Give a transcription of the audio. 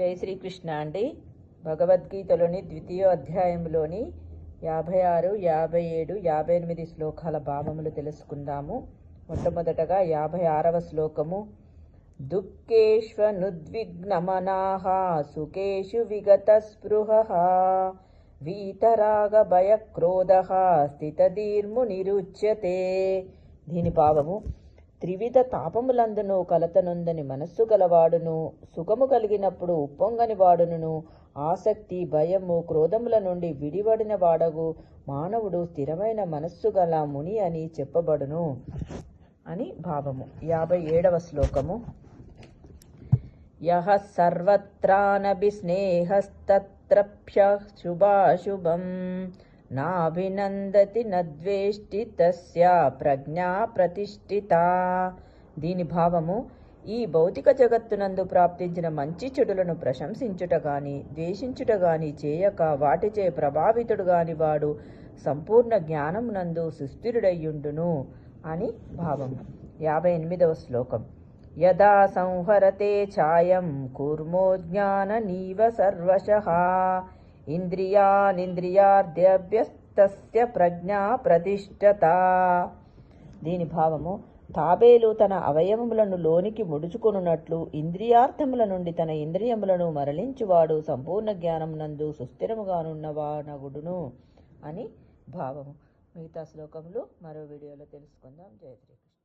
జై శ్రీకృష్ణ అండి. భగవద్గీతలోని ద్వితీయ అధ్యాయంలోని యాభై ఆరు యాభై ఏడు యాభై ఎనిమిది శ్లోకాల భావములు తెలుసుకుందాము. మొట్టమొదటగా యాభై ఆరవ శ్లోకము. దుఃఖేష్వనుద్విగ్నమనాః సుఖేషు విగత స్పృహ వీతరాగ భయ క్రోధ స్థితధీర్మునిరుచ్యతే దీని భావము త్రివిధ తాపములందును కలతనుందని మనస్సు గలవాడును సుఖము కలిగినప్పుడు ఉప్పొంగని వాడును ఆసక్తి భయము క్రోధముల నుండి విడివడిన వాడగు మానవుడు స్థిరమైన మనస్సు గల ముని అని చెప్పబడును. అని భావము. యాభై ఏడవ శ్లోకము. యహ సర్వత్రానభి స్నేహస్తత్రభ్య శుభాశుభం. నాభినందతి నద్వేష్టి తస్య ప్రజ్ఞా ప్రతిష్ఠిత. దీని భావము ఈ భౌతిక జగత్తునందు ప్రాప్తించిన మంచి చెడులను ప్రశంసించుట గాని ద్వేషించుట గాని చేయక వాటిచే ప్రభావితుడు గాని వాడు సంపూర్ణ జ్ఞానమునందు సుస్థిరుడయ్యుండును అని భావము. యాభై ఎనిమిదవ శ్లోకం. యదా సంహరతే ఛాయం కూర్మో జ్ఞాననీవ సర్వశ. ఇంద్రియానింద్రియార్ధ్యభ్యస్తస్య ప్రజ్ఞా ప్రతిష్టత. దీని భావము తాబేలు తన అవయవములను లోనికి ముడుచుకొనున్నట్లు ఇంద్రియార్థముల నుండి తన ఇంద్రియములను మరలించువాడు సంపూర్ణ జ్ఞానమునందు సుస్థిరముగానున్నవానగుడును అని భావము. మిగతా శ్లోకములు మరో వీడియోలో తెలుసుకుందాం. జయ శ్రీకృష్ణ.